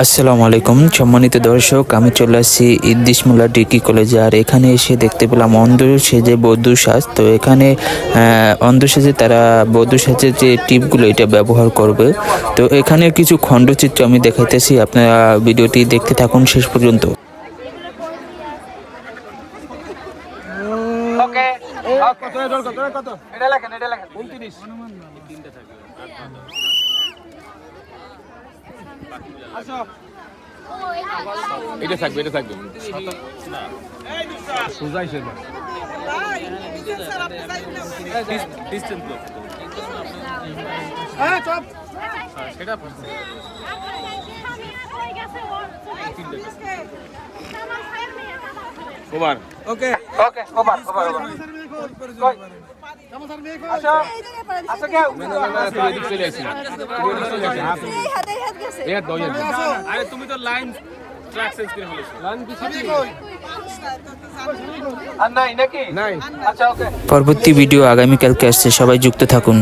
আসসালামু আলাইকুম। সম্মানিত দর্শক আমি চলে আসছি ইদ্দিস মোল্লা ডিগ্রি কলেজে। আর এখানে এসে দেখতে পেলাম অন্ধ সেজে বৌদ্ধ সাজ। তো এখানে অন্ধ সেজে তারা বৌদ্ধ সাজের যে টিপগুলো এটা ব্যবহার করবে। তো এখানে কিছু খণ্ডচিত্র আমি দেখাইতেছি। আপনারা ভিডিওটি দেখতে থাকুন শেষ পর্যন্ত। ওকে কত এটা লেখেন এটা লেখেন। 29 আসো এটা থাকবে এটা থাকবে। সোজাই সেবা হ্যাঁ সেটা Kumar. Okay. Over over over তুমি তো লাইন ট্র্যাক করে লাইন আচ্ছা ওকে। পরবর্তী ভিডিও আগামীকালকে আসছে সবাই যুক্ত থাকুন।